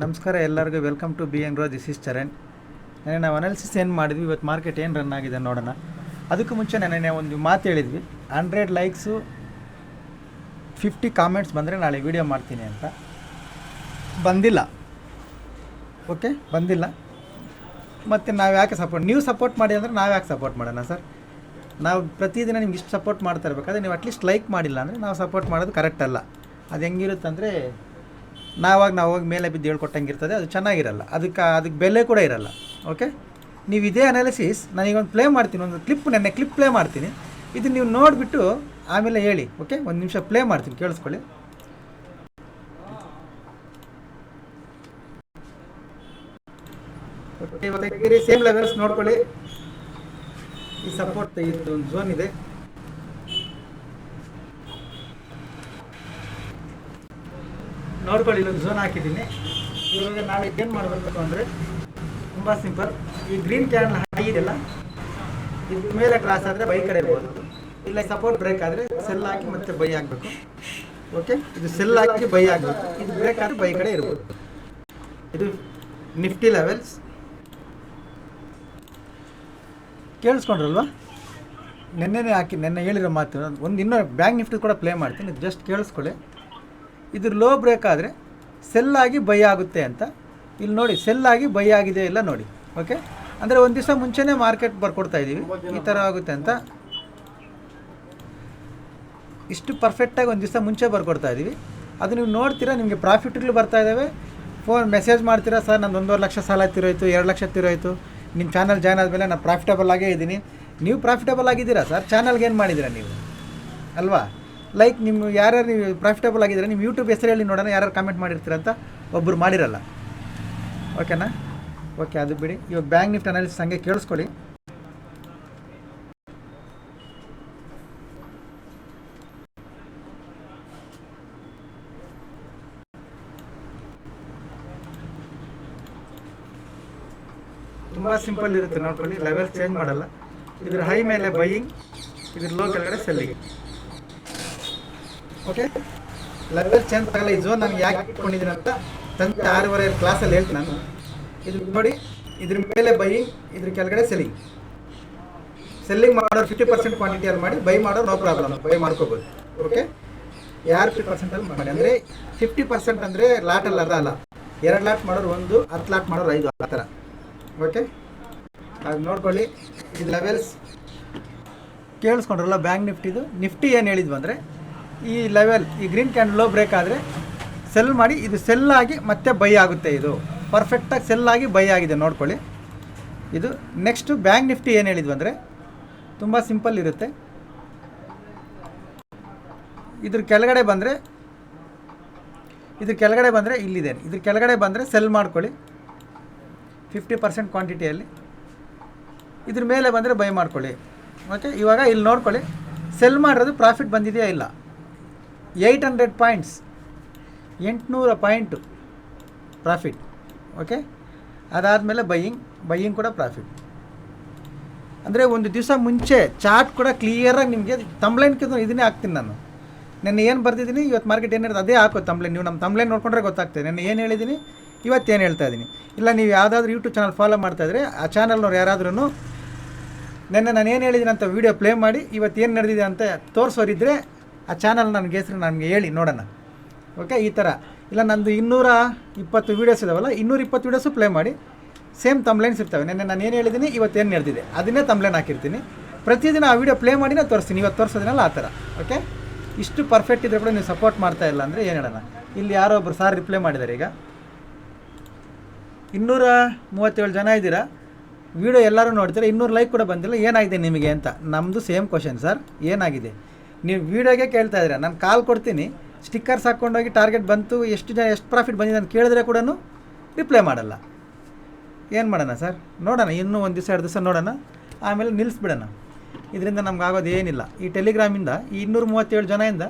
ನಮಸ್ಕಾರ ಎಲ್ಲರಿಗೂ. Welcome to B N row this is Charan ನೆನೆ ನಾವು ಅನಾಲಿಸಿಸ್ ಏನು ಮಾಡಿದ್ವಿ? ಇವತ್ತು ಮಾರ್ಕೆಟ್ ಏನು ರನ್ ಆಗಿದೆ ನೋಡೋಣ. ಅದಕ್ಕೂ ಮುಂಚೆ ನೆನೆ ಒಂದು ಮಾತು ಹೇಳಿದ್ವಿ. ಹಂಡ್ರೆಡ್ ಲೈಕ್ಸು ಫಿಫ್ಟಿ ಕಾಮೆಂಟ್ಸ್ ಬಂದರೆ ನಾಳೆ ವೀಡಿಯೋ ಮಾಡ್ತೀನಿ ಅಂತ. ಬಂದಿಲ್ಲ. ಓಕೆ ಬಂದಿಲ್ಲ. ಮತ್ತು ನಾವು ಯಾಕೆ ಸಪೋರ್ಟ್ ನೀವು ಸಪೋರ್ಟ್ ಮಾಡಿ ಅಂದರೆ ನಾವು ಯಾಕೆ ಸಪೋರ್ಟ್ ಮಾಡೋಣ ಸರ್ ನಾವು ಪ್ರತಿದಿನ ನಿಮ್ಗೆ ಇಷ್ಟು ಸಪೋರ್ಟ್ ಮಾಡ್ತಾ ಇರಬೇಕಾದ್ರೆ ನೀವು ಅಟ್ಲೀಸ್ಟ್ ಲೈಕ್ ಮಾಡಿಲ್ಲ ಅಂದರೆ ನಾವು ಸಪೋರ್ಟ್ ಮಾಡೋದು ಕರೆಕ್ಟ್ ಅಲ್ಲ. ಅದು ಹೆಂಗಿರುತ್ತೆ ಅಂದರೆ ನಾವಾಗ ನಾವು ಮೇಲೆ ಬಿದ್ದು ಹೇಳ್ಕೊಟ್ಟಂಗಿರ್ತದೆ, ಅದು ಚೆನ್ನಾಗಿರಲ್ಲ. ಅದಕ್ಕೆ ಅದಕ್ಕೆ ಬೆಲೆ ಕೂಡ ಇರಲ್ಲ. ಓಕೆ ನೀವು ಇದೇ ಅನಾಲಿಸಿಸ್ ನಾನೀಗೊಂದು ಪ್ಲೇ ಮಾಡ್ತೀನಿ, ಒಂದು ಕ್ಲಿಪ್ ನೆನ್ನೆ ಕ್ಲಿಪ್ ಪ್ಲೇ ಮಾಡ್ತೀನಿ. ಇದು ನೀವು ನೋಡಿಬಿಟ್ಟು ಆಮೇಲೆ ಹೇಳಿ ಓಕೆ ಒಂದು ನಿಮಿಷ ಪ್ಲೇ ಮಾಡ್ತೀನಿ, ಕೇಳಿಸ್ಕೊಳ್ಳಿ. ಸೇಮ್ ಲೆವೆಲ್ಸ್ ನೋಡ್ಕೊಳ್ಳಿ. ಈ ಸಪೋರ್ಟ್ ಒಂದು ಝೋನ್ ಇದೆ. ನೋಡ್ಕೊಳ್ಳಿ ಇಲ್ಲೊಂದು ಝೋನ್ ಹಾಕಿದ್ದೀನಿ. ಇವಾಗ ನಾಳೆ ಏನು ಮಾಡಬೇಕು ಅಂದರೆ ತುಂಬ ಸಿಂಪಲ್ ಈ ಗ್ರೀನ್ ಕ್ಯಾನ್ ಹಾಕಿದೆಲ್ಲ ಇದ್ರ ಮೇಲೆ ಕ್ರಾಸ್ ಆದರೆ ಬೈ ಕಡೆ ಇರ್ಬೋದು. ಇಲ್ಲ ಸಪೋರ್ಟ್ ಬ್ರೇಕ್ ಆದರೆ ಸೆಲ್ ಹಾಕಿ ಮತ್ತೆ ಬೈ ಆಗಬೇಕು ಓಕೆ ಇದು ಸೆಲ್ ಹಾಕಿ ಬೈ ಆಗಬೇಕು ಇದು ಬ್ರೇಕ್ ಆದರೆ ಬೈ ಕಡೆ ಇರ್ಬೋದು. ಇದು ನಿಫ್ಟಿ ಲೆವೆಲ್ಸ್ ಕೇಳಿಸ್ಕೊಂಡ್ರಲ್ವಾ? ನೆನ್ನೆನೇ ಹಾಕಿ, ನೆನ್ನೆ ಹೇಳಿರೋ ಮಾತು. ಒಂದು ಇನ್ನೂ ಬ್ಯಾಂಕ್ ನಿಫ್ಟಿ ಕೂಡ ಪ್ಲೇ ಮಾಡ್ತೀನಿ. ಜಸ್ಟ್ ಕೇಳಿಸ್ಕೊಳ್ಳಿ. ಇದು ಲೋ ಬ್ರೇಕ್ ಆದರೆ ಸೆಲ್ಲಾಗಿ ಬೈ ಆಗುತ್ತೆ ಅಂತ. ಇಲ್ಲಿ ನೋಡಿ ಸೆಲ್ಲಾಗಿ ಬೈ ಆಗಿದೆ ಇಲ್ಲ ನೋಡಿ. ಓಕೆ ಅಂದರೆ ಒಂದು ದಿವಸ ಮುಂಚೆನೇ ಮಾರ್ಕೆಟ್ ಬರ್ಕೊಡ್ತಾ ಇದ್ದೀವಿ. ಈ ಥರ ಆಗುತ್ತೆ ಅಂತ. ಇಷ್ಟು ಪರ್ಫೆಕ್ಟಾಗಿ ಒಂದು ದಿವಸ ಮುಂಚೆ ಬರ್ಕೊಡ್ತಾ ಇದ್ದೀವಿ. ಅದು ನೀವು ನೋಡ್ತೀರಾ, ನಿಮಗೆ ಪ್ರಾಫಿಟ್ಗಳು ಬರ್ತಾ ಇದ್ದಾವೆ. ಫೋನ್ ಮೆಸೇಜ್ ಮಾಡ್ತೀರಾ, ಸರ್, ನಂದು ಒಂದೂವರೆ ಲಕ್ಷ ಸಾಲ ತಿರೋಯ್ತು, ಎರಡು ಲಕ್ಷ ತಿರೋಯ್ತು. ನಿಮ್ಮ ಚಾನಲ್ ಜಾಯ್ನ್ ಆದಮೇಲೆ ನಾನು ಪ್ರಾಫಿಟಬಲ್ ಆಗೇ ಇದ್ದೀನಿ. ನೀವು ಪ್ರಾಫಿಟಬಲ್ ಆಗಿದ್ದೀರಾ, ಸರ್? ಚಾನಲ್ಗೆ ಏನು ಮಾಡಿದ್ದೀರಾ ನೀವು? ಅಲ್ವಾ? ಲೈಕ್ ನಿಮ್ಮ ಯಾರ್ಯಾರು ನೀವು ಪ್ರಾಫಿಟಬಲ್ ಆಗಿದ್ರೆ ನಿಮ್ಮ ಯೂಟ್ಯೂಬ್ ಹೆಸರಲ್ಲಿ ನೋಡೋಣ ಯಾರು ಕಾಮೆಂಟ್ ಮಾಡಿರ್ತೀರ ಅಂತ ಒಬ್ಬರು ಮಾಡಿರಲ್ಲ. ಓಕೆನಾ ಓಕೆ ಅದು ಬಿಡಿ. ಇವಾಗ ಬ್ಯಾಂಕ್ ನಿಫ್ಟ್ ಅನಾಲಿಸಿಸ್ ಹಂಗೆ ಕೇಳಿಸ್ಕೊಳ್ಳಿ. ತುಂಬ ಸಿಂಪಲ್ ಇರುತ್ತೆ ನೋಡ್ಕೊಳ್ಳಿ. ಲೆವೆಲ್ ಚೇಂಜ್ ಮಾಡಲ್ಲ. ಇದ್ರ ಹೈ ಮೇಲೆ ಬೈಯಿಂಗ್ ಇದ್ರ ಲೋ ಕೆಳಗಡೆ ಸೆಲ್ಲಿಂಗ್ ಓಕೆ ಲೆವೆಲ್ ಚೇಂಜ್ ಆಗಲ್ಲ, ಈ ನಾನು ಯಾಕೆ ಇಟ್ಕೊಂಡಿದ್ದೀನಿ ಅಂತ ತಂದೆ ಆರೂವರೆ ಕ್ಲಾಸಲ್ಲಿ ಹೇಳ್ತೀನಿ ನಾನು. ಇದ್ರ ನೋಡಿ, ಇದ್ರ ಮೇಲೆ ಬೈ ಇದ್ರ ಕೆಳಗಡೆ ಸೆಲ್ಲಿಂಗ್ ಸೆಲ್ಲಿಂಗ್ ಮಾಡೋರು ಫಿಫ್ಟಿ ಪರ್ಸೆಂಟ್ ಕ್ವಾಂಟಿಟಿಯಲ್ಲಿ ಮಾಡಿ ಬೈ ಮಾಡೋರು ನೋ ಪ್ರಾಬ್ಲಮ್ ಬೈ ಮಾಡ್ಕೋಬೋದು. ಓಕೆ ಯಾರು ಫಿಫ್ಟಿ ಪರ್ಸೆಂಟಲ್ಲಿ ಮಾಡಿ? ಅಂದರೆ ಫಿಫ್ಟಿ ಪರ್ಸೆಂಟ್ ಅಂದರೆ ಲಾಟಲ್ಲಿ ಅದ ಅಲ್ಲ. ಎರಡು ಲಾಟ್ ಮಾಡೋರು ಒಂದು, ಹತ್ತು ಲಾಟ್ ಮಾಡೋರು ಐದು, ಆ ಥರ. ಓಕೆ ಅದು ನೋಡ್ಕೊಳ್ಳಿ, ಇದು ಲೆವೆಲ್ಸ್ ಕೇಳಿಸ್ಕೊಂಡ್ರಲ್ಲ ಬ್ಯಾಂಕ್ ನಿಫ್ಟಿದು ನಿಫ್ಟಿ ಏನು ಹೇಳಿದ್ವು ಅಂದರೆ ಈ ಲೆವೆಲ್ ಈ ಗ್ರೀನ್ ಕ್ಯಾಂಡಲ್ ಲೋ ಬ್ರೇಕ್ ಆದರೆ ಸೆಲ್ ಮಾಡಿ, ಇದು ಸೆಲ್ ಆಗಿ ಮತ್ತೆ ಬೈ ಆಗುತ್ತೆ ಇದು. ಪರ್ಫೆಕ್ಟಾಗಿ ಆಗಿ ಬೈ ಆಗಿದೆ, ನೋಡ್ಕೊಳ್ಳಿ. ಇದು ನೆಕ್ಸ್ಟು ಬ್ಯಾಂಕ್ ನಿಫ್ಟಿ ಏನು ಹೇಳಿದ್ವು ಅಂದರೆ, ತುಂಬ ಸಿಂಪಲ್ ಇರುತ್ತೆ. ಇದ್ರ ಕೆಳಗಡೆ ಬಂದರೆ, ಇದ್ರ ಕೆಳಗಡೆ ಬಂದರೆ ಇಲ್ಲಿದೆ. ಇದ್ರ ಕೆಳಗಡೆ ಬಂದರೆ ಸೆಲ್ ಮಾಡ್ಕೊಳ್ಳಿ. ಫಿಫ್ಟಿ ಪರ್ಸೆಂಟ್ ಕ್ವಾಂಟಿಟಿಯಲ್ಲಿ ಇದ್ರ ಮೇಲೆ ಬಂದರೆ ಬೈ ಮಾಡ್ಕೊಳ್ಳಿ. ಓಕೆ ಇವಾಗ ಇಲ್ಲಿ ನೋಡ್ಕೊಳ್ಳಿ. ಸೆಲ್ ಮಾಡಿರೋದು ಪ್ರಾಫಿಟ್ ಬಂದಿದೆಯಾ ಇಲ್ಲ? ಏಯ್ಟ್ ಹಂಡ್ರೆಡ್ ಪಾಯಿಂಟ್ಸ್ ಎಂಟುನೂರ ಪಾಯಿಂಟು ಪ್ರಾಫಿಟ್ ಓಕೆ ಅದಾದಮೇಲೆ ಬೈಯಿಂಗ್ ಬೈಯಿಂಗ್ ಕೂಡ ಪ್ರಾಫಿಟ್ ಅಂದರೆ ಒಂದು ದಿವಸ ಮುಂಚೆ ಚಾರ್ಟ್ ಕೂಡ ಕ್ಲಿಯರಾಗಿ ನಿಮಗೆ ತಂಬ್ಲೈನ್ ಕಿಂತ ಇದನ್ನೇ ಹಾಕ್ತೀನಿ ನಾನು. ನೆನ್ನೆ ಏನು ಬರ್ತಿದ್ದೀನಿ ಇವತ್ತು ಮಾರ್ಕೆಟ್ ಏನಿರೋದು ಅದೇ ಹಾಕೋ ತಂಬ್ಲೈನ್ ನೀವು ನಮ್ಮ ತಂಬ್ಲೈನ್ ನೋಡ್ಕೊಂಡ್ರೆ ಗೊತ್ತಾಗ್ತದೆ. ನೆನ್ನೆ ಏನು ಹೇಳಿದ್ದೀನಿ? ಇವತ್ತೇನು ಹೇಳ್ತಾ ಇದ್ದೀನಿ? ಇಲ್ಲ, ನೀವು ಯಾವುದಾದ್ರೂ ಯೂಟ್ಯೂಬ್ ಚಾನಲ್ ಫಾಲೋ ಮಾಡ್ತಾಯಿದ್ರೆ ಆ ಚಾನಲ್ನವ್ರು ಯಾರಾದ್ರೂ ನೆನ್ನೆ ನಾನು ಏನು ಹೇಳಿದ್ದೀನಿ ಅಂತ ವೀಡಿಯೋ ಪ್ಲೇ ಮಾಡಿ, ಇವತ್ತು ಏನು ನಡೆದಿದೆ ಅಂತ ತೋರಿಸೋರಿದ್ದರೆ ಆ ಚಾನಲ್ ನನಗೆ ಹೆಸರು ನನಗೆ ಹೇಳಿ, ನೋಡೋಣ. ಓಕೆ ಈ ಥರ ಇಲ್ಲ, ನಂದು ಇನ್ನೂರ ಇಪ್ಪತ್ತು ವೀಡಿಯೋಸ್ ಇದಾವಲ್ಲ ಇನ್ನೂರ ಇಪ್ಪತ್ತು ವೀಡಿಯೋಸು ಪ್ಲೇ ಮಾಡಿ ಸೇಮ್ ತಮ್ಲೈನ್ಸ್ ಇರ್ತವೆ ನೆನ್ನೆ ನಾನು ಏನು ಹೇಳಿದ್ದೀನಿ ಇವತ್ತೇನು ನಡೆದಿದೆ ಅದನ್ನೇ ತಮ್ಲೈನ್ ಹಾಕಿರ್ತೀನಿ. ಪ್ರತಿದಿನ ಆ ವೀಡಿಯೋ ಪ್ಲೇ ಮಾಡಿನೇ ತೋರಿಸ್ತೀನಿ. ಇವತ್ತು ತೋರಿಸೋದಿನಲ್ಲ ಆ ಥರ ಓಕೆ ಇಷ್ಟು ಪರ್ಫೆಕ್ಟ್ ಇದ್ದರೆ ಕೂಡ ನೀವು ಸಪೋರ್ಟ್ ಮಾಡ್ತಾ ಇಲ್ಲ ಅಂದರೆ ಏನು ಹೇಳೋಣ? ಇಲ್ಲಿ ಯಾರೋ ಒಬ್ಬರು ಸಾರ್ ರಿಪ್ಲೈ ಮಾಡಿದ್ದಾರೆ ಈಗ. ಇನ್ನೂರ ಮೂವತ್ತೇಳು ಜನ ಇದ್ದೀರಾ? ವಿಡಿಯೋ ಎಲ್ಲರೂ ನೋಡ್ತೀರಾ? ಇನ್ನೂರು ಲೈಕ್ ಕೂಡ ಬಂದಿಲ್ಲ. ಏನಾಗಿದೆ ನಿಮಗೆ ಅಂತ? ನಮ್ಮದು ಸೇಮ್ ಕ್ವಶನ್ ಸರ್ ಏನಾಗಿದೆ? ನೀವು ವೀಡಿಯೋಗೆ ಕೇಳ್ತಾ ಇದ್ದೀರಾ, ನಾನು ಕಾಲ್ ಕೊಡ್ತೀನಿ. ಸ್ಟಿಕ್ಕರ್ಸ್ ಹಾಕ್ಕೊಂಡೋಗಿ ಟಾರ್ಗೆಟ್ ಬಂತು, ಎಷ್ಟು ಜನ, ಎಷ್ಟು ಪ್ರಾಫಿಟ್ ಬಂದಿದೆ ಅಂತ ಕೇಳಿದ್ರೆ ಕೂಡ ರಿಪ್ಲೈ ಮಾಡಲ್ಲ. ಏನು ಮಾಡೋಣ ಸರ್? ನೋಡೋಣ, ಇನ್ನೂ ಒಂದು ದಿವಸ, ಎರಡು ದಿವಸ ನೋಡೋಣ. ಆಮೇಲೆ ನಿಲ್ಲಿಸ್ಬಿಡೋಣ ಇದರಿಂದ ನಮ್ಗೆ ಆಗೋದು ಏನಿಲ್ಲ. ಈ ಟೆಲಿಗ್ರಾಮಿಂದ ಈ ಇನ್ನೂರ ಮೂವತ್ತೇಳು ಜನದಿಂದ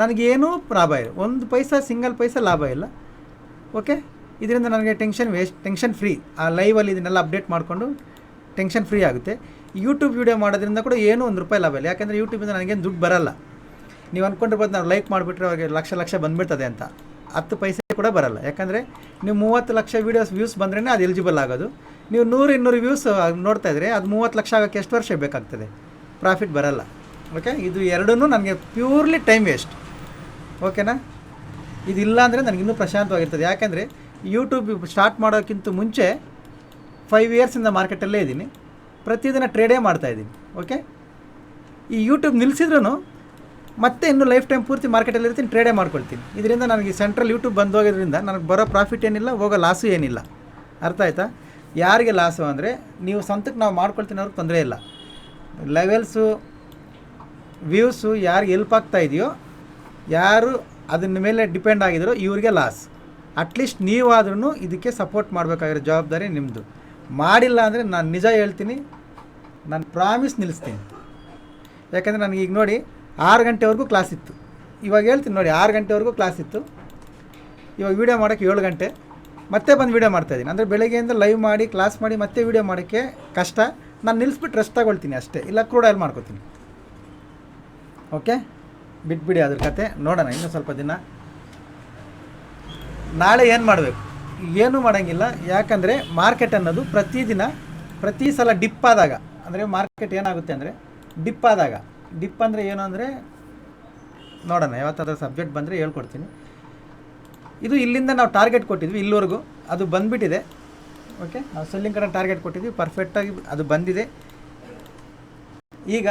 ನನಗೇನೂ ಲಾಭ ಇಲ್ಲ. ಒಂದು ಪೈಸಾ ಸಿಂಗಲ್ ಪೈಸಾ ಲಾಭ ಇಲ್ಲ. ಓಕೆ ಇದರಿಂದ ನನಗೆ ಟೆನ್ಷನ್ ವೇಸ್ಟ್ ಟೆನ್ಷನ್ ಫ್ರೀ ಆ ಲೈವಲ್ಲಿ ಇದನ್ನೆಲ್ಲ ಅಪ್ಡೇಟ್ ಮಾಡಿಕೊಂಡು ಟೆನ್ಷನ್ ಫ್ರೀ ಆಗುತ್ತೆ. ಯೂಟ್ಯೂಬ್ ವೀಡಿಯೋ ಮಾಡೋದ್ರಿಂದ ಕೂಡ ಏನೂ ಒಂದು ರೂಪಾಯಿ ಲಾಭ ಇಲ್ಲ. ಯಾಕಂದರೆ ಯೂಟ್ಯೂಬಿಂದ ನನಗೇನು ದುಡ್ಡು ಬರಲ್ಲ. ನೀವು ಅಂದ್ಕೊಂಡಿರ್ಬೋದು ನಾವು ಲೈಕ್ ಮಾಡಿಬಿಟ್ರೆ ಅವ್ರಿಗೆ ಲಕ್ಷ ಲಕ್ಷ ಬಂದುಬಿಡ್ತದೆ ಅಂತ. ಹತ್ತು ಪೈಸೆ ಕೂಡ ಬರಲ್ಲ. ಯಾಕಂದರೆ ನೀವು ಮೂವತ್ತು ಲಕ್ಷ ವೀಡಿಯೋಸ್ ವ್ಯೂಸ್ ಬಂದ್ರೇ ಅದು ಎಲಿಜಿಬಲ್ ಆಗೋದು. ನೀವು ನೂರು, ಇನ್ನೂರು ವ್ಯೂಸ್ ನೋಡ್ತಾ ಇದ್ರೆ ಅದು ಮೂವತ್ತು ಲಕ್ಷ ಆಗೋಕ್ಕೆ ಎಷ್ಟು ವರ್ಷ ಬೇಕಾಗ್ತದೆ? ಪ್ರಾಫಿಟ್ ಬರಲ್ಲ. ಓಕೆ ಇದು ಎರಡೂ ನನಗೆ ಪ್ಯೂರ್ಲಿ ಟೈಮ್ ವೇಸ್ಟ್ ಓಕೆನಾ ಇದಿಲ್ಲ ಅಂದರೆ ನನಗಿನ್ನೂ ಪ್ರಶಾಂತವಾಗಿರ್ತದೆ. ಯಾಕೆಂದರೆ ಯೂಟ್ಯೂಬ್ ಸ್ಟಾರ್ಟ್ ಮಾಡೋಕ್ಕಿಂತ ಮುಂಚೆ ಫೈವ್ ಇಯರ್ಸಿಂದ ಮಾರ್ಕೆಟಲ್ಲೇ ಇದ್ದೀನಿ. ಪ್ರತಿದಿನ ಟ್ರೇಡೇ ಮಾಡ್ತಾಯಿದ್ದೀನಿ ಓಕೆ ಈ ಯೂಟ್ಯೂಬ್ ನಿಲ್ಲಿಸಿದ್ರೂ ಮತ್ತೆ ಇನ್ನು ಲೈಫ್ ಟೈಮ್ ಪೂರ್ತಿ ಮಾರ್ಕೆಟಲ್ಲಿ ಇರ್ತೀನಿ ಟ್ರೇಡೇ ಮಾಡ್ಕೊಳ್ತೀನಿ. ಇದರಿಂದ ನನಗೆ ಸೆಂಟ್ರಲ್ ಯೂಟ್ಯೂಬ್ ಬಂದು ಹೋಗೋದ್ರಿಂದ ನನಗೆ ಬರೋ ಪ್ರಾಫಿಟ್ ಏನಿಲ್ಲ, ಹೋಗೋ ಲಾಸು ಏನಿಲ್ಲ. ಅರ್ಥ ಆಯ್ತಾ? ಯಾರಿಗೆ ಲಾಸು ಅಂದರೆ ನೀವು ಸ್ವಂತಕ್ಕೆ ನಾವು ಮಾಡ್ಕೊಳ್ತೀನಿ ಅವ್ರಿಗೆ ತೊಂದರೆ ಇಲ್ಲ. ಲೆವೆಲ್ಸು ವ್ಯೂಸು ಯಾರಿಗೆ ಎಲ್ಪ್ ಆಗ್ತಾ ಇದೆಯೋ, ಯಾರು ಅದನ್ನ ಮೇಲೆ ಡಿಪೆಂಡ್ ಆಗಿದರೋ ಇವ್ರಿಗೆ ಲಾಸ್ ಅಟ್ಲೀಸ್ಟ್ ನೀವಾದ್ರೂ ಇದಕ್ಕೆ ಸಪೋರ್ಟ್ ಮಾಡಬೇಕಾಗಿರೋ ಜವಾಬ್ದಾರಿ ನಿಮ್ಮದು ಮಾಡಿಲ್ಲ ಅಂದರೆ ನಾನು ನಿಜ ಹೇಳ್ತೀನಿ, ನಾನು ಪ್ರಾಮಿಸ್ ನಿಲ್ಲಿಸ್ತೀನಿ. ಯಾಕಂದರೆ ನನಗೆ ಈಗ ನೋಡಿ ಆರು ಗಂಟೆವರೆಗೂ ಕ್ಲಾಸ್ ಇತ್ತು. ಇವಾಗ ಹೇಳ್ತೀನಿ ನೋಡಿ, ಆರು ಗಂಟೆವರೆಗೂ ಕ್ಲಾಸ್ ಇತ್ತು. ಇವಾಗ ವೀಡಿಯೋ ಮಾಡೋಕ್ಕೆ ಏಳು ಗಂಟೆ. ಮತ್ತೆ ಬಂದು ವೀಡಿಯೋ ಮಾಡ್ತಾಯಿದ್ದೀನಿ ಅಂದರೆ ಬೆಳಗ್ಗೆಯಿಂದ ಲೈವ್ ಮಾಡಿ ಕ್ಲಾಸ್ ಮಾಡಿ, ಮತ್ತೆ ವೀಡಿಯೋ ಮಾಡೋಕ್ಕೆ ಕಷ್ಟ. ನಾನು ನಿಲ್ಲಿಸ್ಬಿಟ್ಟು ರೆಸ್ಟ್ ತಗೊಳ್ತೀನಿ ಅಷ್ಟೇ. ಇಲ್ಲ ಕ್ರೂಡ್ ಆಯಿಲ್ ಮಾಡ್ಕೋತೀನಿ. ಓಕೆ ಬಿಟ್ಬಿಡಿ ಅದ್ರ ಕತೆ. ನೋಡೋಣ, ಇನ್ನೂ ಸ್ವಲ್ಪ ದಿನ. ನಾಳೆ ಏನು ಮಾಡಬೇಕು? ಏನೂ ಮಾಡೋಂಗಿಲ್ಲ. ಯಾಕಂದರೆ ಮಾರ್ಕೆಟ್ ಅನ್ನೋದು ಪ್ರತಿದಿನ ಪ್ರತಿ ಸಲ ಡಿಪ್ ಆದಾಗ, ಅಂದರೆ ಮಾರ್ಕೆಟ್ ಏನಾಗುತ್ತೆ ಅಂದರೆ ಡಿಪ್ ಆದಾಗ ಡಿಪ್ ಅಂದರೆ ಏನು ಅಂದರೆ, ನೋಡೋಣ, ಯಾವತ್ತಾದ್ರೂ ಸಬ್ಜೆಕ್ಟ್ ಬಂದರೆ ಹೇಳ್ಕೊಡ್ತೀನಿ. ಇದು ಇಲ್ಲಿಂದ ನಾವು ಟಾರ್ಗೆಟ್ ಕೊಟ್ಟಿದ್ವಿ, ಇಲ್ಲಿವರೆಗೂ. ಅದು ಬಂದುಬಿಟ್ಟಿದೆ. ಓಕೆ ನಾವು ಸೆಲ್ಲಿಂಗ್ ಕಡೆ ಟಾರ್ಗೆಟ್ ಕೊಟ್ಟಿದ್ವಿ ಪರ್ಫೆಕ್ಟಾಗಿ ಅದು ಬಂದಿದೆ. ಈಗ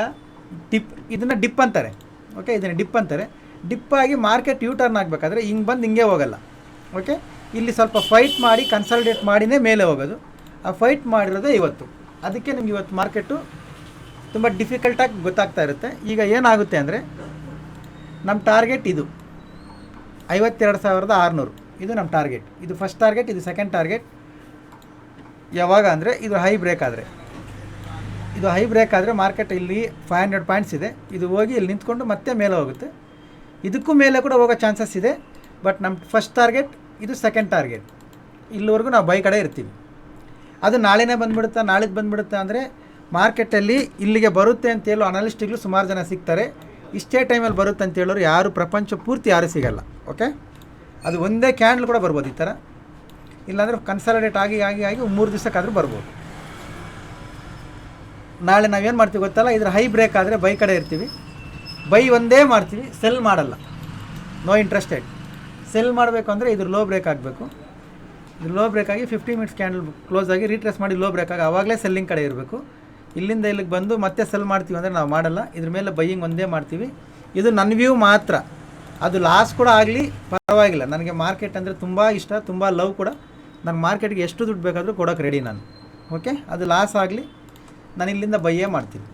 ಡಿಪ್ ಇದನ್ನು ಡಿಪ್ ಅಂತಾರೆ. ಓಕೆ ಇದನ್ನು ಡಿಪ್ ಅಂತಾರೆ. ಡಿಪ್ಪಾಗಿ ಮಾರ್ಕೆಟ್ ಯೂ ಟರ್ನ್ ಆಗಬೇಕಾದ್ರೆ ಹಿಂಗೆ ಬಂದು ಹಿಂಗೆ ಹೋಗಲ್ಲ. ಓಕೆ ಇಲ್ಲಿ ಸ್ವಲ್ಪ ಫೈಟ್ ಮಾಡಿ ಕನ್ಸಲ್ಟೇಟ್ ಮಾಡಿನೇ ಮೇಲೆ ಹೋಗೋದು. ಆ ಫೈಟ್ ಮಾಡಿರೋದೇ ಇವತ್ತು. ಅದಕ್ಕೆ ನಿಮ್ಗೆ ಇವತ್ತು ಮಾರ್ಕೆಟು ತುಂಬ ಡಿಫಿಕಲ್ಟಾಗಿ ಗೊತ್ತಾಗ್ತಾ ಇರುತ್ತೆ. ಈಗ ಏನಾಗುತ್ತೆ ಅಂದರೆ ನಮ್ಮ ಟಾರ್ಗೆಟ್ ಇದು. ಐವತ್ತೆರಡು ಸಾವಿರದ ಆರುನೂರು. ಇದು ನಮ್ಮ ಟಾರ್ಗೆಟ್ ಇದು ಫಸ್ಟ್ ಟಾರ್ಗೆಟ್ ಇದು ಸೆಕೆಂಡ್ ಟಾರ್ಗೆಟ್ ಯಾವಾಗ ಅಂದರೆ, ಇದು ಹೈ ಬ್ರೇಕ್ ಆದರೆ. ಇದು ಹೈ ಬ್ರೇಕ್ ಆದರೆ ಮಾರ್ಕೆಟ್ ಇಲ್ಲಿ ಫೈವ್ ಹಂಡ್ರೆಡ್ ಪಾಯಿಂಟ್ಸ್ ಇದೆ. ಇದು ಹೋಗಿ ಇಲ್ಲಿ ನಿಂತ್ಕೊಂಡು ಮತ್ತೆ ಮೇಲೆ ಹೋಗುತ್ತೆ. ಇದಕ್ಕೂ ಮೇಲೆ ಕೂಡ ಹೋಗೋ ಚಾನ್ಸಸ್ ಇದೆ. ಬಟ್ ನಮ್ಮ ಫಸ್ಟ್ ಟಾರ್ಗೆಟ್ ಇದು ಸೆಕೆಂಡ್ ಟಾರ್ಗೆಟ್ ಇಲ್ಲಿವರೆಗೂ ನಾವು ಬೈ ಕಡೆ ಇರ್ತೀವಿ. ಅದು ನಾಳೆನೇ ಬಂದ್ಬಿಡುತ್ತಾ, ನಾಳಿದ್ದು ಬಂದ್ಬಿಡುತ್ತಾ ಅಂದರೆ ಮಾರ್ಕೆಟಲ್ಲಿ ಇಲ್ಲಿಗೆ ಬರುತ್ತೆ ಅಂತ ಹೇಳೋ ಅನಾಲಿಸ್ಟ್ಗಳು ಸುಮಾರು ಜನ ಸಿಗ್ತಾರೆ. ಇಷ್ಟೇ ಟೈಮಲ್ಲಿ ಬರುತ್ತೆ ಅಂತ ಹೇಳೋರು ಯಾರು, ಪ್ರಪಂಚ ಪೂರ್ತಿ ಯಾರೂ ಸಿಗಲ್ಲ ಓಕೆ ಅದು ಒಂದೇ ಕ್ಯಾಂಡ್ಲ್ ಕೂಡ ಬರ್ಬೋದು ಈ ಥರ ಇಲ್ಲಾಂದರೆ ಕನ್ಸಲ್ಟೇಟ್ ಆಗಿ ಆಗಿ ಆಗಿ ಮೂರು ದಿವಸಕ್ಕಾದರೂ ಬರ್ಬೋದು. ನಾಳೆ ನಾವೇನು ಮಾಡ್ತೀವಿ ಗೊತ್ತಲ್ಲ? ಇದ್ರ ಹೈ ಬ್ರೇಕ್ ಆದರೆ ಬೈ ಕಡೆ ಇರ್ತೀವಿ. ಬೈ ಒಂದೇ ಮಾಡ್ತೀವಿ ಸೆಲ್ ಮಾಡಲ್ಲ. ನೋ ಇಂಟ್ರೆಸ್ಟೆಡ್ ಸೆಲ್ ಮಾಡಬೇಕು ಅಂದರೆ ಇದ್ರ ಲೋ ಬ್ರೇಕ್ ಆಗಬೇಕು. ಇದು ಲೋ ಬ್ರೇಕ್ ಆಗಿ ಫಿಫ್ಟಿ ಮಿನಿಟ್ಸ್ ಕ್ಯಾಂಡಲ್ ಕ್ಲೋಸ್ ಆಗಿ ರೀಟ್ರೆಸ್ ಮಾಡಿ ಲೋ ಬ್ರೇಕ್ ಆಗಿ ಆವಾಗಲೇ ಸೆಲ್ಲಿಂಗ್ ಕಡೆ ಇರಬೇಕು. ಇಲ್ಲಿಂದ ಇಲ್ಲಿಗೆ ಬಂದು ಮತ್ತೆ ಸೆಲ್ ಮಾಡ್ತೀವಿ ಅಂದರೆ ನಾವು ಮಾಡಲ್ಲ. ಇದ್ರ ಮೇಲೆ ಬೈಯಿಂಗ್ ಒಂದೇ ಮಾಡ್ತೀವಿ. ಇದು ನನ್ನ ವ್ಯೂ ಮಾತ್ರ. ಅದು ಲಾಸ್ ಕೂಡ ಆಗಲಿ, ಪರವಾಗಿಲ್ಲ. ನನಗೆ ಮಾರ್ಕೆಟ್ ಅಂದರೆ ತುಂಬ ಇಷ್ಟ, ತುಂಬ ಲವ್ ಕೂಡ. ನನ್ನ ಮಾರ್ಕೆಟ್ಗೆ ಎಷ್ಟು ದುಡ್ಡು ಬೇಕಾದರೂ ಕೊಡೋಕೆ ರೆಡಿ ನಾನು. ಓಕೆ ಅದು ಲಾಸ್ ಆಗಲಿ, ನಾನು ಇಲ್ಲಿಂದ ಬೈಯೇ ಮಾಡ್ತೀನಿ.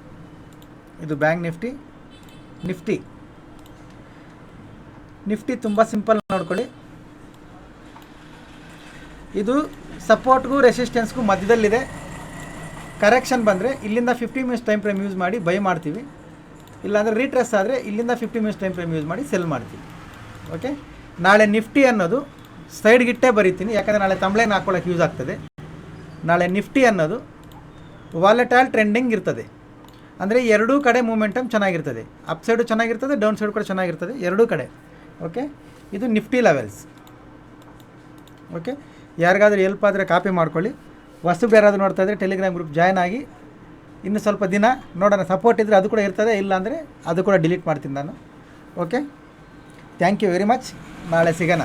ಇದು ಬ್ಯಾಂಕ್ ನಿಫ್ಟಿ. ನಿಫ್ಟಿ. ನಿಫ್ಟಿ ತುಂಬ ಸಿಂಪಲ್ ನೋಡ್ಕೊಳ್ಳಿ. ಇದು ಸಪೋರ್ಟ್ಗೂ ರೆಸಿಸ್ಟೆನ್ಸ್ಗೂ ಮಧ್ಯದಲ್ಲಿದೆ. ಕರೆಕ್ಷನ್ ಬಂದರೆ ಇಲ್ಲಿಂದ fifty minutes time frame use ಮಾಡಿ ಬೈ ಮಾಡ್ತೀವಿ. ಇಲ್ಲಾಂದರೆ ರೀಟ್ರೆಸ್ ಆದರೆ ಇಲ್ಲಿಂದ fifty minutes time frame use ಮಾಡಿ ಸೆಲ್ ಮಾಡ್ತೀವಿ. ಓಕೆ ನಾಳೆ ನಿಫ್ಟಿ ಅನ್ನೋದು ಸೈಡ್ಗಿಟ್ಟೇ ಬರೀತೀನಿ. ಯಾಕಂದರೆ ನಾಳೆ ತಂಬ್ಳೇನ ಹಾಕ್ಕೊಳ್ಳೋಕೆ ಯೂಸ್ ಆಗ್ತದೆ. ನಾಳೆ ನಿಫ್ಟಿ ಅನ್ನೋದು ವಾಲೆಟೈಲ್ ಟ್ರೆಂಡಿಂಗ್ ಇರ್ತದೆ. ಅಂದರೆ ಎರಡೂ ಕಡೆ ಮೂಮೆಂಟಮ್ ಚೆನ್ನಾಗಿರ್ತದೆ. ಅಪ್ ಸೈಡು ಚೆನ್ನಾಗಿರ್ತದೆ ಡೌನ್ ಸೈಡ್ ಕೂಡ ಚೆನ್ನಾಗಿರ್ತದೆ, ಎರಡೂ ಕಡೆ. ಓಕೆ ಇದು ನಿಫ್ಟಿ ಲೆವೆಲ್ಸ್ ಓಕೆ ಯಾರಿಗಾದ್ರೂ ಹೆಲ್ಪ್ ಆದರೆ ಕಾಪಿ ಮಾಡ್ಕೊಳ್ಳಿ. ವಸ್ತು ಯಾರಾದರೂ ನೋಡ್ತಾ ಇದ್ದರೆ ಟೆಲಿಗ್ರಾಮ್ ಗ್ರೂಪ್ ಜಾಯ್ನ್ ಆಗಿ ಇನ್ನು ಸ್ವಲ್ಪ ದಿನ ನೋಡೋಣ. ಸಪೋರ್ಟ್ ಇದ್ದರೆ ಅದು ಕೂಡ ಇರ್ತದೆ, ಇಲ್ಲ ಅಂದರೆ ಅದು ಕೂಡ ಡಿಲೀಟ್ ಮಾಡ್ತೀನಿ ನಾನು. Okay thank you very much ನಾಳೆ ಸಿಗೋಣ.